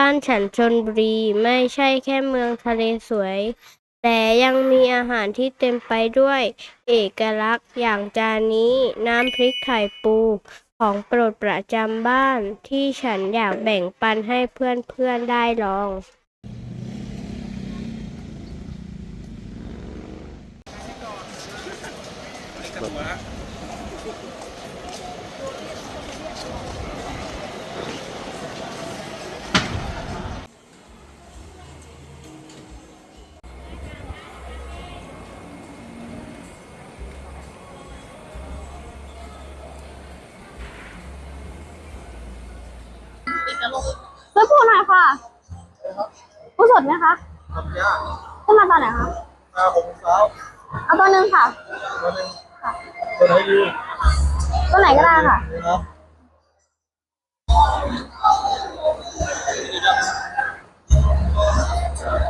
บ้านฉันชลบุรีไม่ใช่แค่เมืองทะเลสวย แต่ยังมีอาหารที่เต็มไปด้วย เอกลักษณ์อย่างจานนี้น้ำพริกไข่ปูของโปรดประจำบ้านที่ฉันอยากแบ่งปันให้เพื่อนๆได้ลอง ช่วยพูดหน่อยค่ะพูดสดไหมคะทำยากขึ้นมาตอนไหนคะห้าหกโมงเช้าเอาตัวหนึ่งค่ะ ตัวหนึงตัวไหนดีตัวไหนก็ได้ค่ะนี่นะ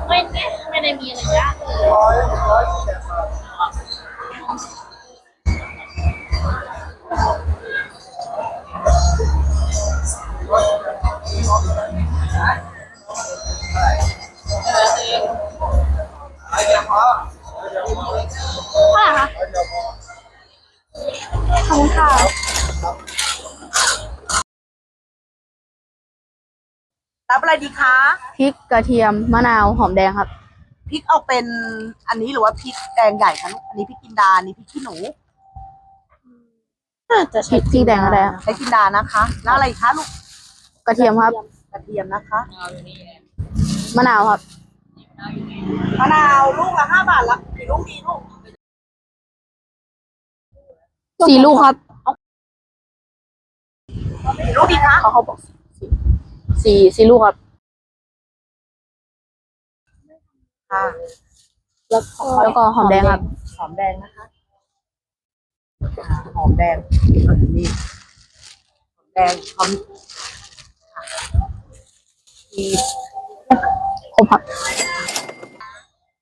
ไม่ไม่ได้มีอะไรยากร้อย เท่าไหร่คะขอบคุณค่ะรับอะไรดีคะพริกกระเทียมมะนาวหอมแดงครับ พริกเอาเป็นอันนี้หรือว่าพริกแดงใหญ่คะลูกอันนี้พริกจินดาอันนี้พริกขี้หนูน่าจะใช้พริกแดงก็ได้ครับใช้จินดานะคะ แล้วอะไรอีกคะลูกกระเทียมครับก ระเทียมนะคะมะนาวครับมะนาวลูกละห้าบาทละกี่ลูกดีลูกสี่ลูกครับกี่ลูกดีคะเขาเขาบอกสี่สี่ลูกครับค่ะแล้วก็แล้วก็หอมแดงครับหอมแดงนะคะอ่าหอมแดงเออนี่หอมแดงหอมค่ะ มีครบครับ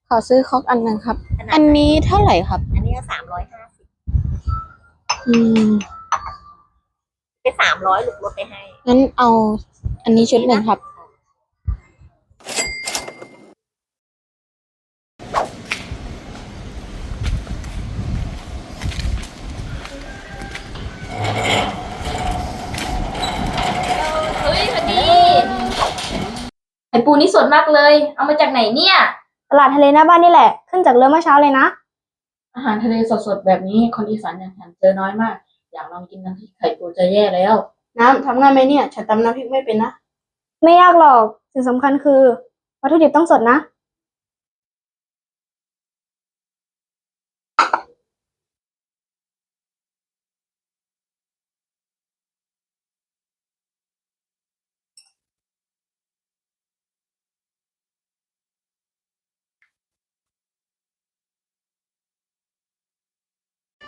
ขอซื้อคอกอันหนึ่งครับ อันนี้เท่าไหร่ครับ อันนี้สามร้อยห้าสิบอืมเป็นสามร้อยลูกลดไปให้ งั้นเอาอันนี้ชุดหนึ่งครับ ปูนี่สดมากเลย เอามาจากไหนเนี่ย ตลาดทะเลหน้าบ้านนี่แหละ ขึ้นจากเรือเมื่อเช้าเลยนะ อาหารทะเลสดๆแบบนี้คนอีสานอย่างฉันเจอน้อยมาก อยากลองกินน้ำพริกไข่ปูจะแย่แล้ว น้ำทำง่ายไหมเนี่ย ฉันตำน้ำพริกไม่เป็นนะ ไม่ยากหรอก สิ่งสำคัญคือ วัตถุดิบต้องสดนะ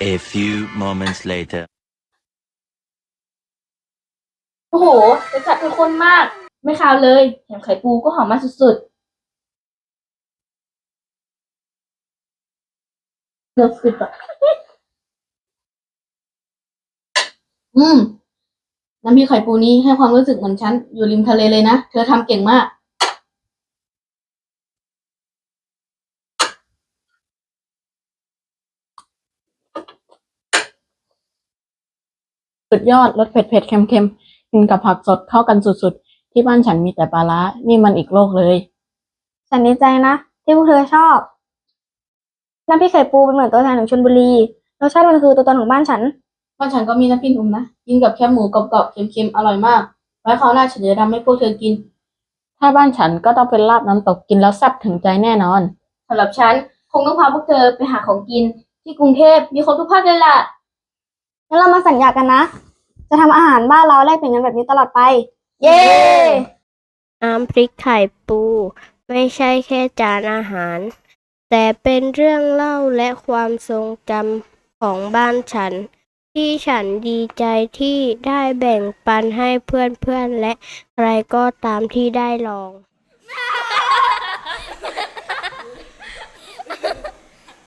A few moments later. โอ้โหรสชาติเข้มข้นมาก ไม่คาวเลยแถมไข่ปูก็หอมมากสุดๆเลือกสิบอะอืมน้ำพริกไข่ปูนี้ให้ความรู้สึกเหมือนฉันอยู่ริมทะเลเลยนะ เธอทำเก่งมาก สุดยอดรสเผ็ดเผ็ดเค็มเค็มๆกินกับผักสดเข้ากันสุดๆ ที่บ้านฉันมีแต่ปลาร้านี่มันอีกโลกเลย ฉันดีใจนะ ที่พวกเธอชอบน้ำพริกไข่ปูเป็นเหมือนตัวแทนของชลบุรีรสชาติมันคือตัวตนของบ้านฉัน บ้านฉันก็มีน้ำพริกหนุ่มนะกินกับแคบหมูกรอบๆเค็มๆอร่อยมากไว้คราวหน้าฉันจะทำให้พวกเธอกิน ถ้าบ้านฉันก็ต้องเป็นลาบน้ำตกกินแล้วแซ่บถึงใจแน่นอนสำหรับฉันคงต้องพาพวกเธอไปหาของกิน ที่กรุงเทพมีครบทุกภาคเลยล่ะ งั้นเรามาสัญญากันนะ จะทำอาหารบ้านเราแลกเปลี่ยนกันแบบนี้ตลอดไป เย้ น้ำพริกไข่ปู ไม่ใช่แค่จานอาหาร แต่เป็นเรื่องเล่าและความทรงจำของบ้านฉัน ที่ฉันดีใจที่ได้แบ่งปันให้เพื่อนๆและใครก็ตามที่ได้ลอง